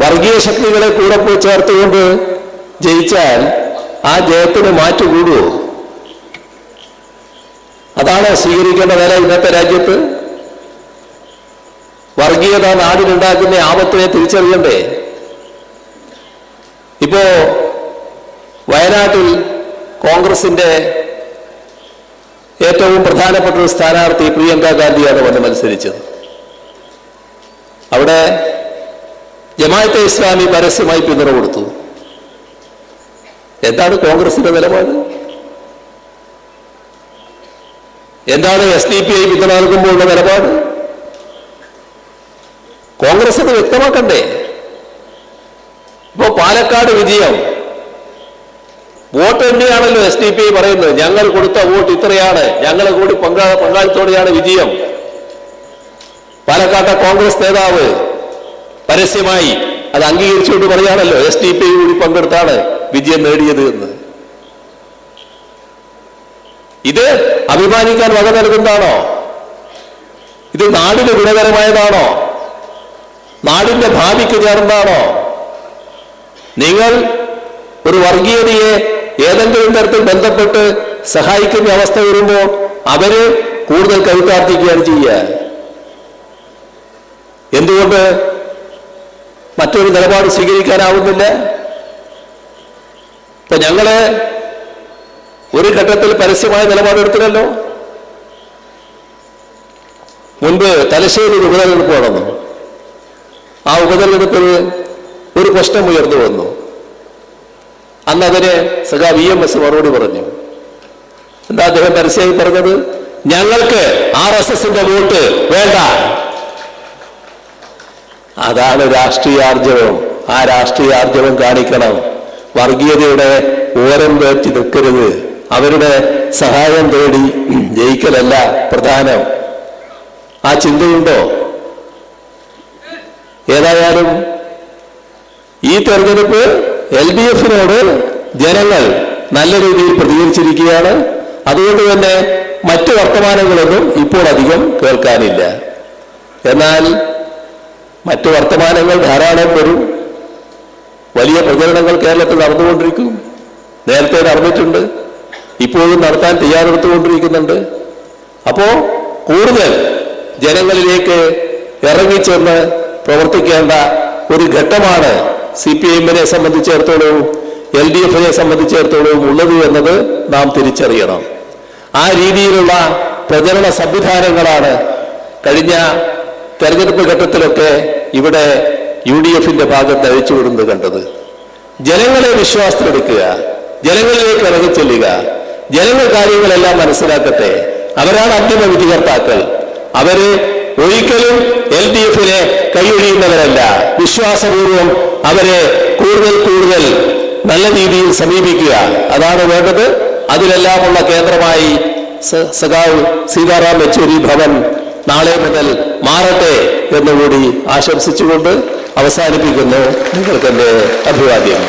വർഗീയ ശക്തികളെ കൂടെ പോയി ചേർത്തുകൊണ്ട് ജയിച്ചാൽ ആ ജയത്തിന് മാറ്റുകൂടുമോ അതാണ് സ്വീകരിക്കേണ്ട നില ഇന്നത്തെ രാജ്യത്ത്. വർഗീയത നാടിനുണ്ടാക്കുന്ന ആപത്തിനെ തിരിച്ചറിയണ്ടേ? ഇപ്പോ വയനാട്ടിൽ കോൺഗ്രസിന്റെ ഏറ്റവും പ്രധാനപ്പെട്ട ഒരു സ്ഥാനാർത്ഥി പ്രിയങ്ക ഗാന്ധിയാണ് വന്ന് മത്സരിച്ചത്. അവിടെ ജമാഅത്തെ ഇസ്ലാമി പരസ്യമായി പിന്തുണ കൊടുത്തു. എന്താണ് കോൺഗ്രസിന്റെ നിലപാട്? എന്താണ് എസ് ഡി പി ഐ പിന്തുണ നൽകുമ്പോഴുള്ള നിലപാട്? കോൺഗ്രസ് അത് വ്യക്തമാക്കണ്ടേ? ഇപ്പോ പാലക്കാട് വിജയം. വോട്ട് തന്നെയാണല്ലോ എസ് ഡി പി ഐ പറയുന്നത്. ഞങ്ങൾ കൊടുത്ത വോട്ട് ഇത്രയാണ്. ഞങ്ങൾ കൂടി പങ്കാ പങ്കാളിത്തോടെയാണ് വിജയം. പാലക്കാട്ടെ കോൺഗ്രസ് നേതാവ് പരസ്യമായി അത് അംഗീകരിച്ചുകൊണ്ട് പറയാണല്ലോ എസ് ഡി പി കൂടി പങ്കെടുത്താണ് വിജയം നേടിയത് എന്ന്. ഇത് അഭിമാനിക്കാൻ വക നൽകുന്നതാണോ? ഇത് നാടിന് ഗുണകരമായതാണോ? നാടിന്റെ ഭാവിക്ക് ചേർന്നതാണോ നിങ്ങൾ ഒരു വർഗീയതയെ ഏതെങ്കിലും തരത്തിൽ ബന്ധപ്പെട്ട് സഹായിക്കുന്ന അവസ്ഥ വരുമ്പോൾ അവർ കൂടുതൽ കരുത്താർത്ഥിക്കുകയാണ് ചെയ്യുക. എന്തുകൊണ്ട് മറ്റൊരു നിലപാട് സ്വീകരിക്കാനാവുന്നില്ല. ഇപ്പൊ ഞങ്ങൾ ഒരു ഘട്ടത്തിൽ പരസ്യമായ നിലപാടെടുത്തില്ലല്ലോ. മുൻപ് തലശ്ശേരി ഒരു ഉപതെരഞ്ഞെടുപ്പ് നടന്നു. ആ ഉപതെരഞ്ഞെടുപ്പിൽ ഒരു പ്രശ്നം ഉയർന്നു വന്നു. അന്ന് അതിന് സഖാ വി എം എസ് മറുപടി പറഞ്ഞു. എന്താ അദ്ദേഹം പരസ്യമായി പറഞ്ഞത്? ഞങ്ങൾക്ക് ആർ എസ് എസിന്റെ വോട്ട് വേണ്ട. അതാണ് രാഷ്ട്രീയാർജവം. ആ രാഷ്ട്രീയാർജവം കാണിക്കണം. വർഗീയതയുടെ ഓരം വേർത്തി നിൽക്കരുത്. അവരുടെ സഹായം തേടി ജയിക്കലല്ല പ്രധാനം. ആ ചിന്തയുണ്ടോ? ഏതായാലും ഈ തെരഞ്ഞെടുപ്പ് എൽ ഡി എഫിനോട് ജനങ്ങൾ നല്ല രീതിയിൽ പ്രതികരിച്ചിരിക്കുകയാണ്. അതുകൊണ്ട് തന്നെ മറ്റു വർത്തമാനങ്ങളൊന്നും ഇപ്പോൾ അധികം കേൾക്കാനില്ല. എന്നാൽ മറ്റു വർത്തമാനങ്ങൾ ധാരാളം വരും. വലിയ പ്രചരണങ്ങൾ കേരളത്തിൽ നടന്നുകൊണ്ടിരിക്കും. നേരത്തെ നടന്നിട്ടുണ്ട്. ഇപ്പോഴും നടത്താൻ തയ്യാറെടുത്തുകൊണ്ടിരിക്കുന്നുണ്ട്. അപ്പോ കൂടുതൽ ജനങ്ങളിലേക്ക് ഇറങ്ങിച്ചെന്ന് പ്രവർത്തിക്കേണ്ട ഒരു ഘട്ടമാണ് സി പി എമ്മിനെ സംബന്ധിച്ചിടത്തോളവും എൽ ഡി എഫിനെ സംബന്ധിച്ചിടത്തോളവും ഉള്ളത് എന്നത് നാം തിരിച്ചറിയണം. ആ രീതിയിലുള്ള പ്രചരണ സംവിധാനങ്ങളാണ് കഴിഞ്ഞ തെരഞ്ഞെടുപ്പ് ഘട്ടത്തിലൊക്കെ ഇവിടെ യു ഡി എഫിന്റെ ഭാഗത്ത് അഴിച്ചുവിടുന്നത് കണ്ടത്. ജനങ്ങളെ വിശ്വാസത്തിലെടുക്കുക ജനങ്ങളിലേക്ക് ഇറങ്ങി ചെല്ലുക ജനങ്ങൾ കാര്യങ്ങളെല്ലാം മനസ്സിലാക്കട്ടെ. അവരാണ് അന്തിമ വിധികർത്താക്കൾ. അവർ ഒരിക്കലും എൽ ഡി എഫിനെ കൈയൊഴിയുന്നവരല്ല. വിശ്വാസപൂർവം അവരെ കൂടുതൽ കൂടുതൽ നല്ല രീതിയിൽ സമീപിക്കുക. അതാണ് വേണ്ടത്. അതിലെല്ലാമുള്ള കേന്ദ്രമായി സഖാവ് സീതാറാം യെച്ചൂരി ഭവൻ നാളെ മുതൽ മാറട്ടെ. എന്നുകൂടി ആശംസിച്ചുകൊണ്ട് അവസാനിപ്പിക്കുന്നു. നിങ്ങൾക്കെന്റെ അഭിവാദ്യം